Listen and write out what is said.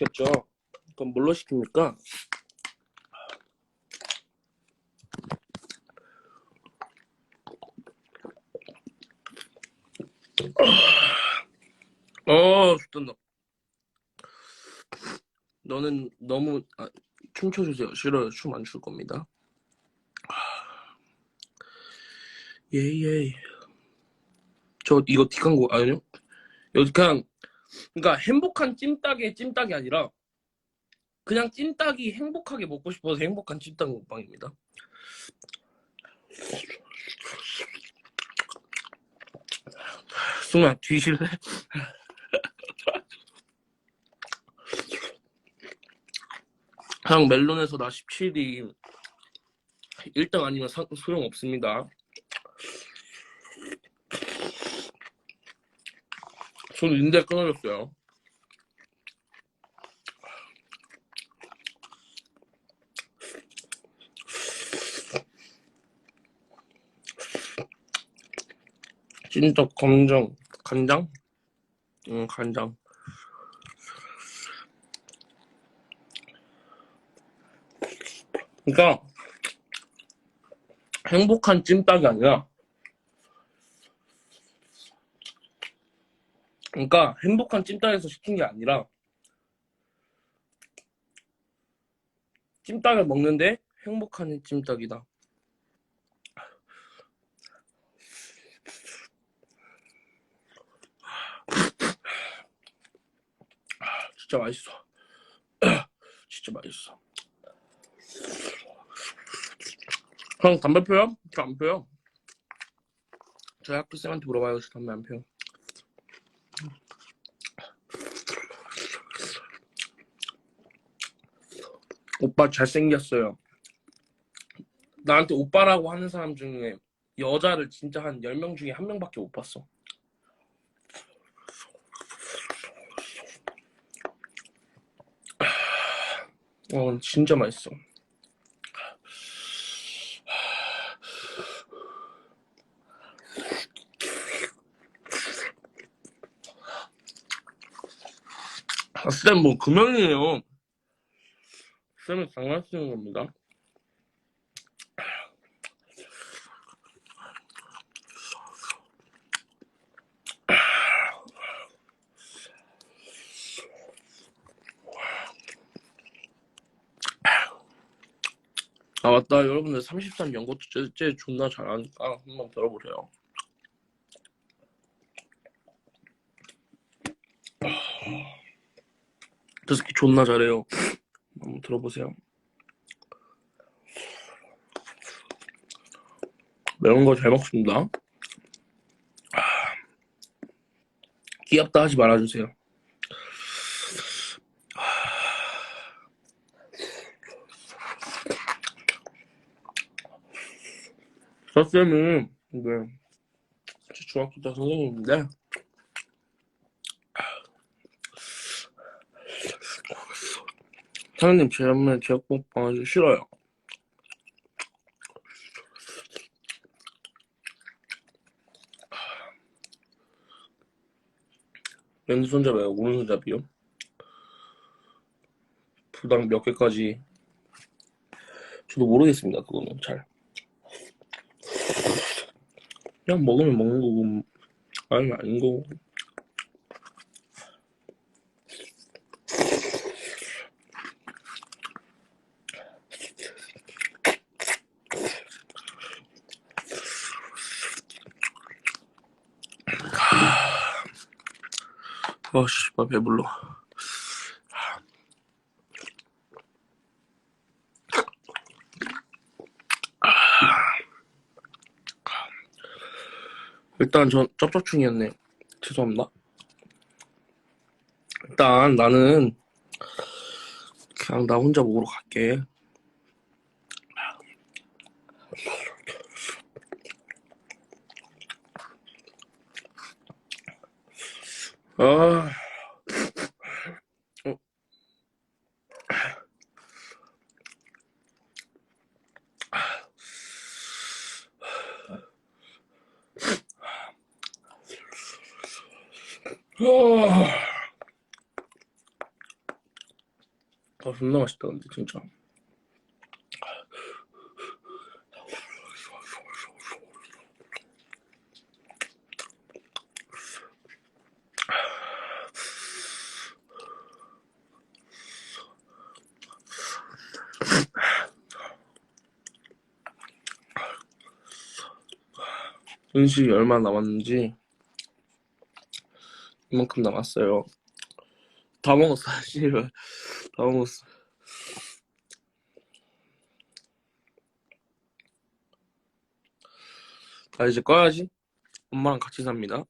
시켰죠. 그럼 뭘로 시킵니까? 어, 죽던다. 너는 너무 아, 춤춰주세요. 싫어요. 춤 안 출 겁니다. 예예. 저 이거 거 아니요? 여기 그냥 그러니까 행복한 찜닭의 찜닭이 아니라 그냥 찜닭이 행복하게 먹고 싶어서 행복한 찜닭 먹방입니다. 승아 뒤질래? 그냥 멜론에서 나 17이 1등 아니면 사- 소용없습니다. 저는 인대 끊어졌어요. 찐떡 검정 간장? 응 간장. 그러니까 행복한 찜닭이 아니라 그러니까 행복한 찜닭에서 시킨 게 아니라 찜닭을 먹는데 행복한 찜닭이다. 진짜 맛있어. 진짜 맛있어. 형 담배 펴요? 저안 펴요. 저희 학교 쌤한테 물어봐요. 저 담배 안 펴요. 오빠 잘생겼어요. 나한테 오빠라고 하는 사람 중에 여자를 진짜 한 10명 중에 한 명밖에 못 봤어. 어, 진짜 맛있어. 아, 쌤, 뭐, 금연이에요. 쌤이 장난치는 겁니다. 아, 맞다. 여러분들 33 연고 쟤 존나 잘하니까 한번 들어보세요. 저 새끼 존나 잘해요. 한번 들어보세요. 매운 거 잘 먹습니다. 아, 귀엽다 하지 말아주세요. 저 쌤이 이게 제 중학교 때 선생님인데 선생님 제 엄마 제육볶음 아주 싫어요. 왼손잡이요, 오른손잡이요? 부당 몇 개까지 저도 모르겠습니다. 그거는 잘. 그냥 먹으면 먹는 거고 아니면 아닌 거고. 아, 씨발, 배불러. 일단 전 쩝쩝충이었네. 죄송합니다. 일단 나는 그냥 나 혼자 먹으러 갈게. 아, 어. 아. 아 존나 맛있다 근데 진짜 음식이 얼마 남았는지 이만큼 남았어요. 다 먹었어 씨발. 다 먹었어. 나 이제 꺼야지. 엄마랑 같이 삽니다